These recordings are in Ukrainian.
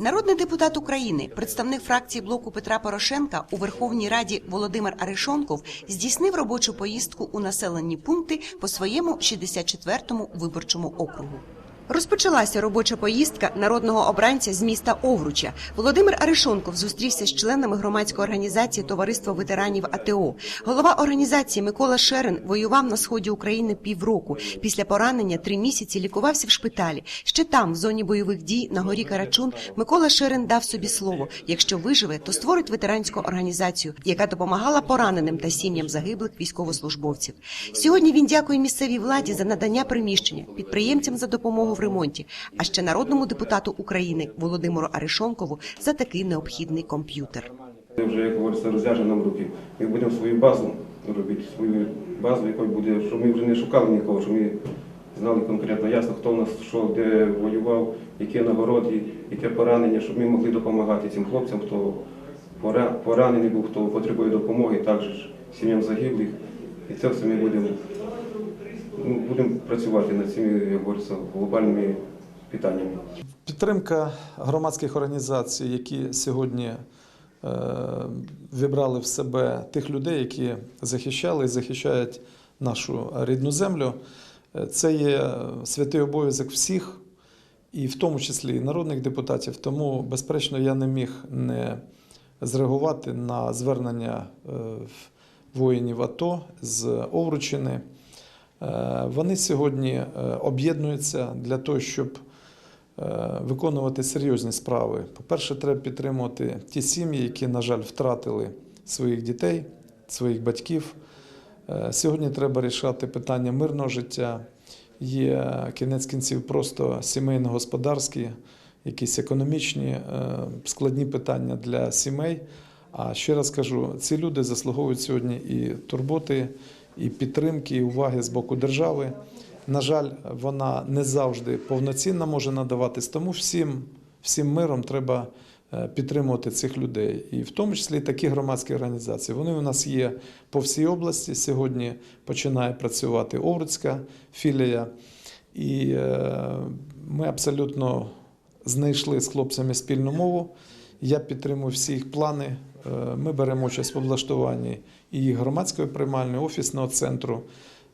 Народний депутат України, представник фракції блоку Петра Порошенка у Верховній Раді Володимир Аришонков здійснив робочу поїздку у населені пункти по своєму 64-му виборчому округу. Розпочалася робоча поїздка народного обранця з міста Овруча. Володимир Арешонков зустрівся з членами громадської організації Товариство ветеранів АТО. Голова організації Микола Шерен воював на сході України півроку. Після поранення три місяці лікувався в шпиталі. Ще там, в зоні бойових дій на горі Карачун, Микола Шерен дав собі слово: якщо виживе, то створить ветеранську організацію, яка допомагала пораненим та сім'ям загиблих військовослужбовців. Сьогодні він дякує місцевій владі за надання приміщення, підприємцям за допомогу ремонті, а ще народному депутату України Володимиру Арешонкову за такий необхідний комп'ютер. Це вже, як говориться, розв'яже нам руки. Ми будемо свою базу робити, свою базу, якою буде, щоб ми вже не шукали нікого, щоб ми знали конкретно ясно, хто в нас що, де воював, які нагороди, яке поранення, щоб ми могли допомагати цим хлопцям, хто поранений був, хто потребує допомоги, також сім'ям загиблих. І це все ми будемо, ну, будемо працювати над цими, як говориться, глобальними питаннями. Підтримка громадських організацій, які сьогодні е, вібрали в себе тих людей, які захищали і захищають нашу рідну землю, е, це є святий обов'язок всіх, і в тому числі і народних депутатів. Тому, безперечно, я не міг не зреагувати на звернення е, воїнів АТО з Овручини. Е, Вони сьогодні е, об'єднуються для того, щоб е, виконувати серйозні справи. По-перше, треба підтримувати ті сім'ї, які, на жаль, втратили своїх дітей, своїх батьків. Сьогодні треба рішати питання мирного життя. Є кінець кінців просто сімейно-господарські, якісь економічні складні питання для сімей. А ще раз кажу, ці люди заслуговують сьогодні і турботи, і підтримки, і уваги з боку держави. На жаль, вона не завжди повноцінно може надаватись, тому всім, всім миром треба е, підтримувати цих людей. І в тому числі такі громадські організації. Вони у нас є по всій області. Сьогодні починає працювати Овруцька філія. І е, ми абсолютно знайшли з хлопцями спільну мову. Я підтримую всі їх плани. Е, Ми беремо участь в облаштуванні і громадської приймальної, офісного центру.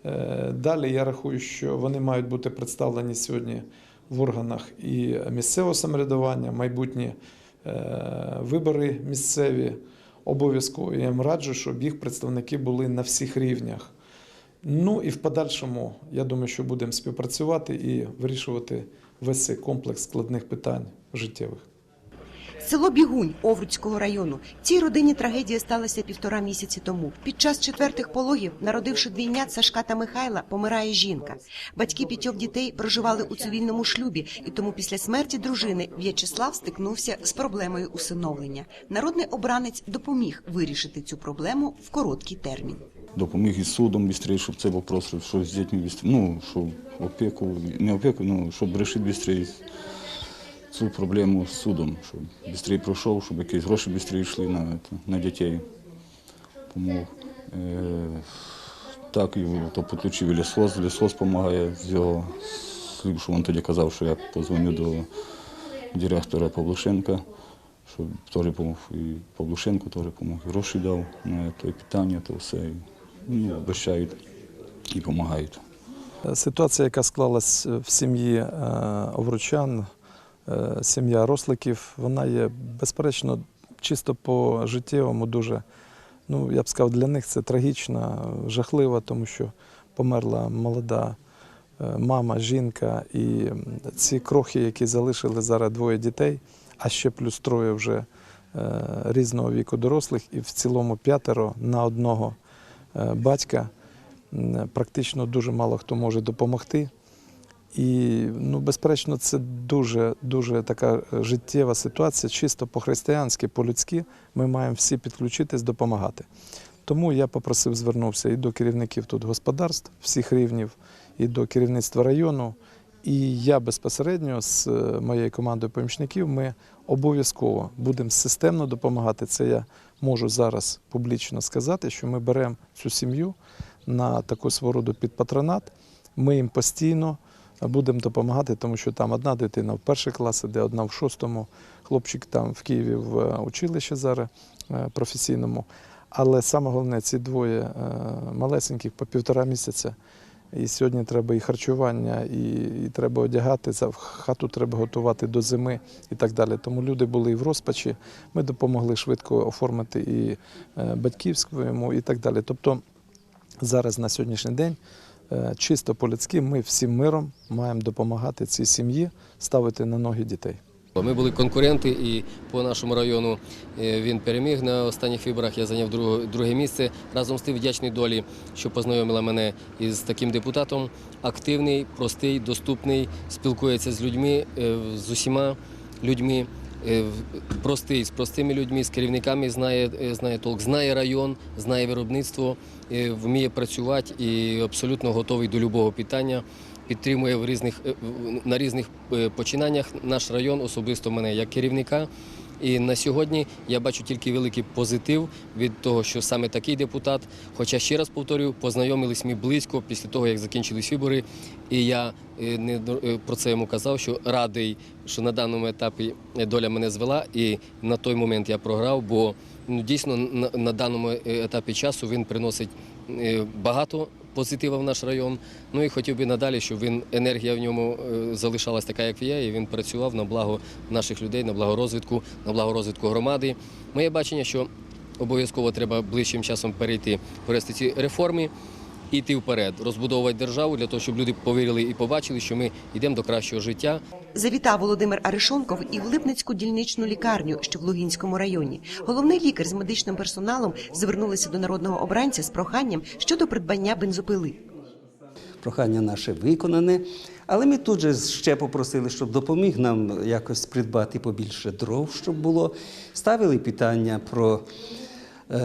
Е, Далі я рахую, що вони мають бути представлені сьогодні в органах і місцевого самоврядування, майбутні е, вибори місцеві. Обов'язково я їм раджу, щоб їх представники були на всіх рівнях. Ну і в подальшому, я думаю, що будемо співпрацювати і вирішувати весь цей комплекс складних питань життєвих. Село Бігунь Овруцького району. Цій родині трагедія сталася півтора місяці тому. Під час четвертих пологів, народивши двійнят Сашка та Михайла, помирає жінка. Батьки п'ятьох дітей проживали у цивільному шлюбі, і тому після смерті дружини В'ячеслав стикнувся з проблемою усиновлення. Народний обранець допоміг вирішити цю проблему в короткий термін. допоміг із судом швидше, щоб цей вопрос, що з дітьми ну, щоб опеку, не опеку, ну, щоб вирішити швидше цю проблему з судом, щоб швидше пройшов, щоб якісь гроші швидше йшли на, на дітей. Тому е, так, і то підключив лісос, лісос допомагає з його, що він тоді казав, що я позвоню до директора Павлушенка, щоб теж допомог, і Павлушенко теж допомог, гроші дав на те питання, то все. І, Ну, обіцяють і допомагають. Ситуація, яка склалась в сім'ї е, Овручан, сім'я Росликів, вона є безперечно чисто по життєвому дуже. Ну, я б сказав, для них це трагічно, жахливо, тому що померла молода е, мама, жінка, і ці крохи, які залишили зараз двоє дітей, а ще плюс троє вже е, різного віку дорослих, і в цілому п'ятеро на одного е, батька. Практично дуже мало хто може допомогти. І, ну, безперечно, це дуже, дуже така життєва ситуація, чисто по-християнськи, по-людськи. Ми маємо всі підключитись, допомагати. Тому я попросив, звернувся і до керівників тут господарств всіх рівнів, і до керівництва району. І я безпосередньо з е, моєю командою помічників ми обов'язково будемо системно допомагати. Це я можу зараз публічно сказати, що ми беремо цю сім'ю на таку свого роду підпатронат. Ми їм постійно будемо допомагати, тому що там одна дитина в перший клас іде, одна в шостому, хлопчик там в Києві в е, училищі зараз е, професійному. Але саме головне, ці двоє е, малесеньких по півтора місяця. І сьогодні треба і харчування, і, і треба одягати, за хату треба готувати до зими і так далі. Тому люди були і в розпачі. Ми допомогли швидко оформити і батьківському, і так далі. Тобто зараз на сьогоднішній день чисто по-людськи ми всім миром маємо допомагати цій сім'ї ставити на ноги дітей. Ми були конкуренти, і по нашому району е, він переміг на останніх виборах. Я зайняв друге місце. Разом з тим вдячний долі, що познайомила мене із таким депутатом. Активний, простий, доступний, спілкується з людьми, е, з усіма людьми. Е, Простий з простими людьми, з керівниками знає, е, знає толк, знає район, знає виробництво, е, вміє працювати і абсолютно готовий до любого питання підтримує в різних на різних починаннях наш район, особисто мене як керівника. І на сьогодні я бачу тільки великий позитив від того, що саме такий депутат. Хоча ще раз повторюю, познайомились ми близько після того, як закінчились вибори. І я е, не е, про це йому казав, що радий, що на даному етапі е, доля мене звела, і на той момент я програв, бо ну, дійсно на, на даному етапі часу він приносить багато позитива в наш район. Ну і хотів би надалі, щоб він енергія в ньому е, залишалась така, як є, і він працював на благо наших людей, на благо розвитку, на благо розвитку громади. Моє бачення, що обов'язково треба ближчим часом перейти, провести ці реформи. І Йти вперед, розбудовувати державу для того, щоб люди повірили і побачили, що ми йдемо до кращого життя. Завітав Володимир Аришонков і в Липницьку дільничну лікарню, що в Лугінському районі. Головний лікар з медичним персоналом звернулися до народного обранця з проханням щодо придбання бензопили. прохання наше виконане. Але ми тут же ще попросили, щоб допоміг нам якось придбати побільше дров, щоб було. Ставили питання про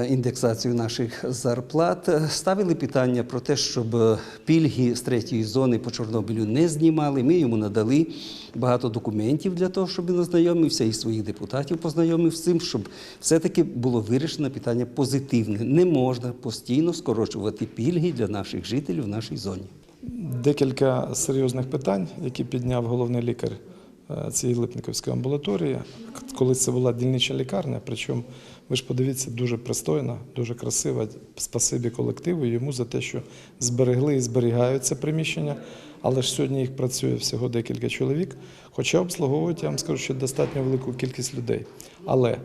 індексацію наших зарплат, е, ставили питання про те, щоб е, пільги з третьої зони по Чорнобилю не знімали. Ми йому надали багато документів для того, щоб він ознайомився і своїх депутатів познайомив з цим, щоб все-таки було вирішено питання позитивне. Не можна постійно скорочувати пільги для наших жителів в нашій зоні. Декілька серйозних питань, які підняв головний лікар е, цієї Липниковської амбулаторії, коли це була дільнича лікарня. Причому ви ж подивіться, дуже пристойна, дуже красива. Спасибі колективу йому за те, що зберегли і зберігають це приміщення. Але ж сьогодні їх працює всього декілька чоловік, хоча обслуговують, я вам скажу, що достатньо велику кількість людей. Але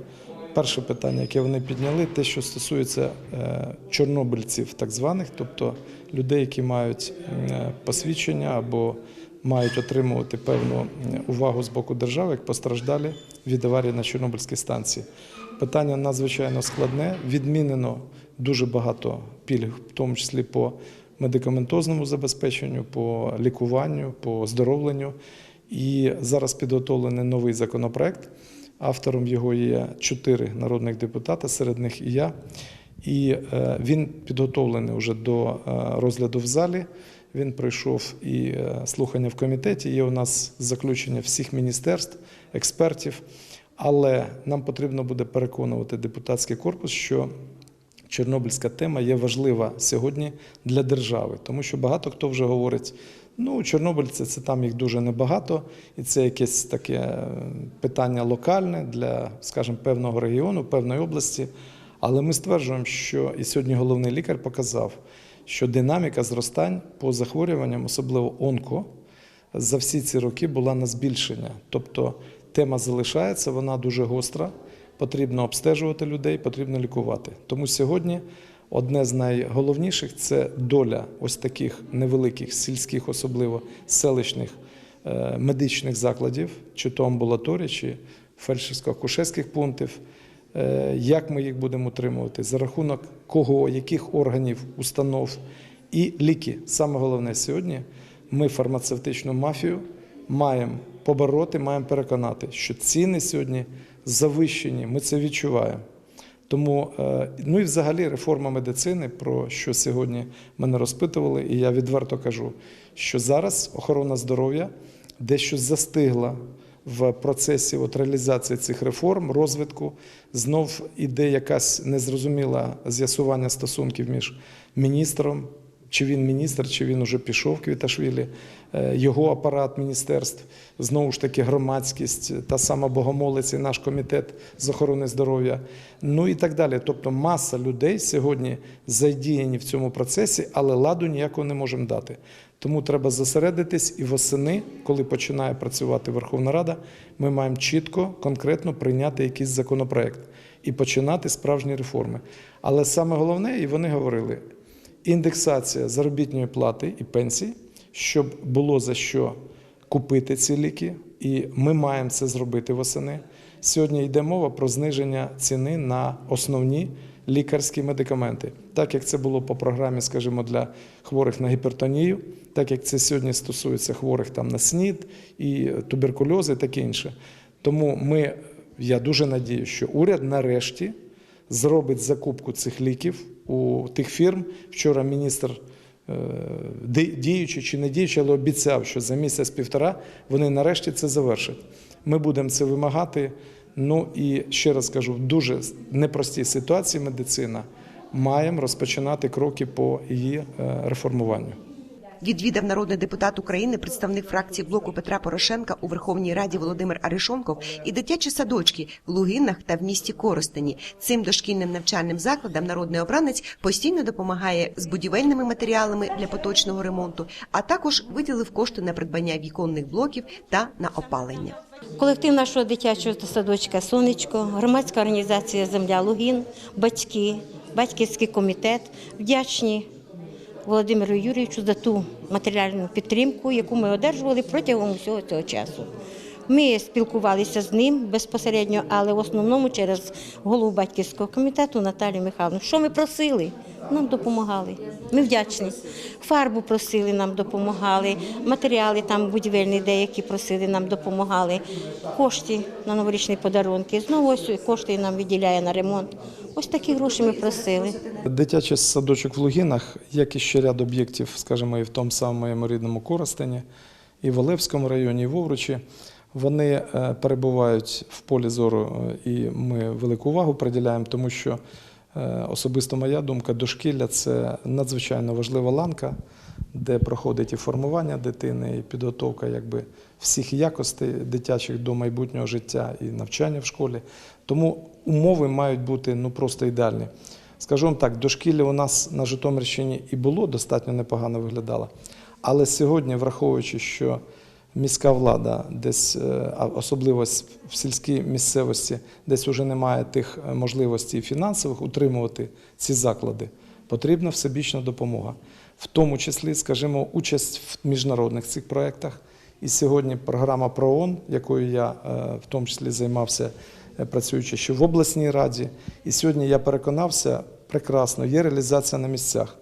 перше питання, яке вони підняли, те, що стосується е, чорнобильців, так званих, тобто людей, які мають е, посвідчення або мають отримувати певну е, увагу з боку держави, як постраждалі від аварії на Чорнобильській станції. Питання надзвичайно складне. Відмінено дуже багато пільг, в тому числі по медикаментозному забезпеченню, по лікуванню, по оздоровленню. І зараз підготовлений новий законопроект. Автором його є чотири народних депутата, серед них і я. І е, він підготовлений вже до е, розгляду в залі. Він пройшов і е, слухання в комітеті. Є у нас заключення всіх міністерств, експертів. Але нам потрібно буде переконувати депутатський корпус, що Чорнобильська тема є важлива сьогодні для держави, тому що багато хто вже говорить. Ну, чорнобильці це там їх дуже небагато, і це якесь таке е, питання локальне для, скажімо, певного регіону, певної області. Але ми стверджуємо, що і сьогодні головний лікар показав, що динаміка зростань по захворюванням, особливо онко, за всі ці роки була на збільшення. Тобто тема залишається, вона дуже гостра. Потрібно обстежувати людей, потрібно лікувати. Тому сьогодні одне з найголовніших це доля ось таких невеликих сільських, особливо селищних е, медичних закладів, чи то амбулаторій, чи фельдшерсько-акушерських пунктів. Е, Як ми їх будемо утримувати, за рахунок кого, яких органів, установ і ліки. Саме головне сьогодні ми фармацевтичну мафію маємо побороти, маємо переконати, що ціни сьогодні завищені. Ми це відчуваємо. Тому, е, ну і взагалі реформа медицини, про що сьогодні мене розпитували, і я відверто кажу, що зараз охорона здоров'я дещо застигла в процесі от реалізації цих реформ, розвитку. Знов іде якась незрозуміла з'ясування стосунків між міністром, чи він міністр, чи він уже пішов Квіташвілі, е, його апарат міністерств, знову ж таки громадськість, та сама богомолець і наш комітет з охорони здоров'я, ну і так далі. Тобто маса людей сьогодні задіяні в цьому процесі, але ладу ніякого не можемо дати. Тому треба зосередитись і восени, коли починає працювати Верховна Рада, ми маємо чітко, конкретно прийняти якийсь законопроект і починати справжні реформи. Але саме головне, і вони говорили, індексація заробітної плати і пенсій, щоб було за що купити ці ліки, і ми маємо це зробити восени. Сьогодні йде мова про зниження ціни на основні лікарські медикаменти, так як це було по програмі, скажімо, для хворих на гіпертонію, так як це сьогодні стосується хворих там на СНІД і туберкульоз і таке інше. Тому ми, я дуже надію, що уряд нарешті зробить закупку цих ліків у тих фірм. Вчора міністр е, діючий чи не діючий, але обіцяв, що за місяць-півтора вони нарешті це завершать. Ми будемо це вимагати. Ну і ще раз кажу, в дуже непростій ситуації медицина маємо розпочинати кроки по її е, реформуванню. Відвідав народний депутат України, представник фракції блоку Петра Порошенка у Верховній Раді Володимир Аришонков і дитячі садочки в Лугинах та в місті Коростені. Цим дошкільним навчальним закладам народний обранець постійно допомагає з будівельними матеріалами для поточного ремонту, а також виділив кошти на придбання віконних блоків та на опалення. Колектив нашого дитячого садочка Сонечко, громадська організація Земля Лугін, батьки, батьківський комітет вдячні Володимиру Юрійовичу за ту матеріальну підтримку, яку ми одержували протягом усього цього часу. Ми спілкувалися з ним безпосередньо, але в основному через голову батьківського комітету Наталію Михайловну. Що ми просили? Нам допомагали. Ми вдячні. Фарбу просили, нам допомагали, матеріали там будівельні деякі просили, нам допомагали. Кошти на новорічні подарунки. Знову ось кошти нам виділяє на ремонт. Ось такі гроші ми просили. Дитячий садочок в Лугінах, як і ще ряд об'єктів, скажімо, і в тому самому рідному Коростені, і в Олевському районі, і в Овручі, вони е, перебувають в полі зору, е, і ми велику увагу приділяємо, тому що особисто моя думка, дошкілля це надзвичайно важлива ланка, де проходить і формування дитини, і підготовка якби, всіх якостей дитячих до майбутнього життя і навчання в школі. Тому умови мають бути ну, просто ідеальні. Скажу вам так, дошкілля у нас на Житомирщині і було достатньо непогано виглядало. Але сьогодні, враховуючи, що міська влада десь, е, особливо в сільській місцевості, десь вже немає тих е, можливостей фінансових утримувати ці заклади, потрібна всебічна допомога. В тому числі, скажімо, участь в міжнародних цих проєктах. І сьогодні програма ПРООН, якою я е, в тому числі займався, працюючи ще в обласній раді. І сьогодні я переконався, прекрасно, є реалізація на місцях.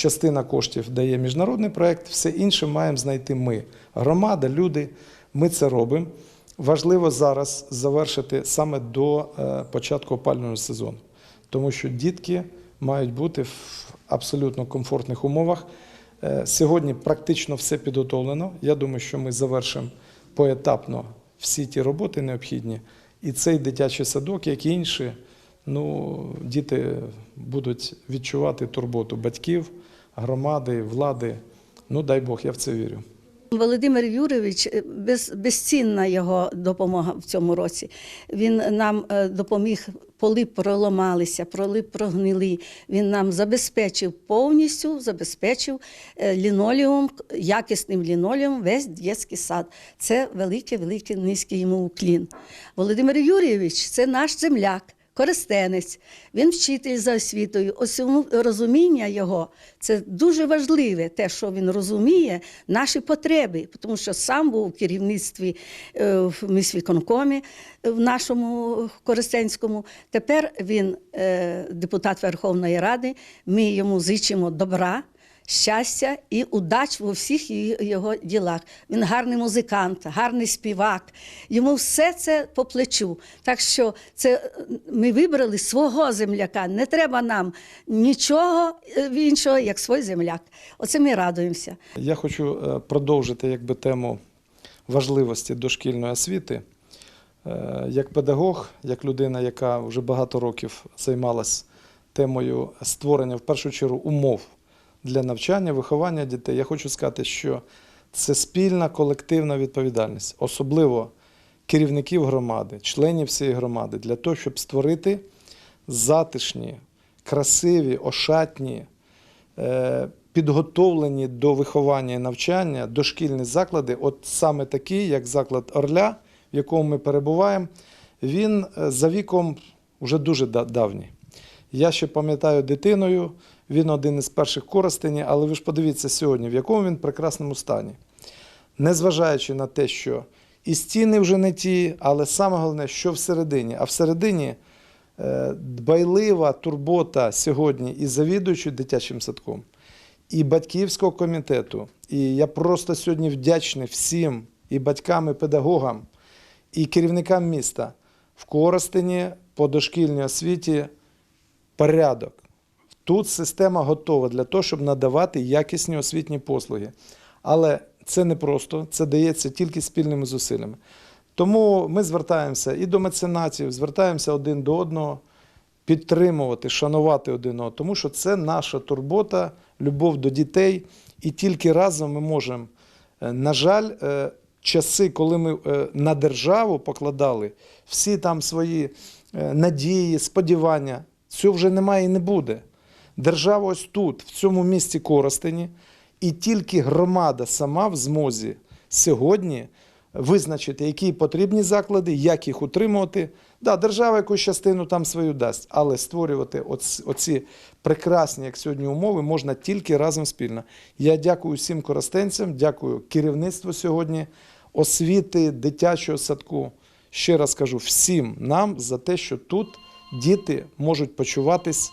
Частина коштів дає міжнародний проєкт, все інше маємо знайти ми. Громада, люди, ми це робимо. Важливо зараз завершити саме до е, початку опалювального сезону, тому що дітки мають бути в абсолютно комфортних умовах. Е, Сьогодні практично все підготовлено. Я думаю, що ми завершимо поетапно всі ті роботи необхідні. І цей дитячий садок, як і інші, ну, діти будуть відчувати турботу батьків, громади, влади. Ну, дай Бог, я в це вірю. Володимир Юрійович, е, без, безцінна його допомога в цьому році. Він нам е, допоміг, поли проламалися, проли прогнили. Він нам забезпечив повністю, забезпечив е, лінолеум, якісним лінолеум весь дитячий сад. Це великий, великий низький йому уклін. Володимир Юрійович це наш земляк. Користенець, він вчитель за освітою. Ось розуміння його це дуже важливе, те, що він розуміє наші потреби, тому що сам був у керівництві е, в міськвиконкомі е, в нашому Коростенському. Тепер він е, депутат Верховної Ради. Ми йому зичимо добра. Щастя і удач у всіх його ділах. Він гарний музикант, гарний співак. Йому все це по плечу. Так що це е, ми вибрали свого земляка. Не треба нам нічого е, іншого, як свій земляк. Оце ми радуємося. Я хочу е, продовжити якби, тему важливості дошкільної освіти. Як педагог, як людина, яка вже багато років займалась темою створення в першу чергу умов для навчання, виховання дітей, я хочу сказати, що це спільна колективна відповідальність, особливо керівників громади, членів всієї громади, для того, щоб створити затишні, красиві, ошатні, е, підготовлені до виховання і навчання дошкільні заклади, от саме такі, як заклад Орля, в якому ми перебуваємо, він е, за віком вже дуже давній. Я ще пам'ятаю дитиною, він один із перших коростені, але ви ж подивіться сьогодні, в якому він прекрасному стані. Незважаючи на те, що і стіни вже не ті, але саме головне, що всередині. А всередині е, дбайлива турбота сьогодні і завідуючи дитячим садком, і батьківського комітету. І я просто сьогодні вдячний всім і батькам, і педагогам, і керівникам міста в Коростені по дошкільній освіті порядок. Тут система готова для того, щоб надавати якісні освітні послуги. Але це не просто, це дається тільки спільними зусиллями. Тому ми звертаємося і до меценатів, звертаємося один до одного, підтримувати, шанувати один одного, тому що це наша турбота, любов до дітей. І тільки разом ми можемо. Е, На жаль, е, часи, коли ми е, на державу покладали всі там свої надії, сподівання, цього вже немає і не буде. Держава ось тут, в цьому місті Коростені, і тільки громада сама в змозі сьогодні визначити, які потрібні заклади, як їх утримувати. Да, держава якусь частину там свою дасть, але створювати оц- оці прекрасні, як сьогодні, умови можна тільки разом спільно. Я дякую всім коростенцям, дякую керівництву сьогодні, освіти, дитячого садку. Ще раз кажу всім нам за те, що тут діти можуть почуватись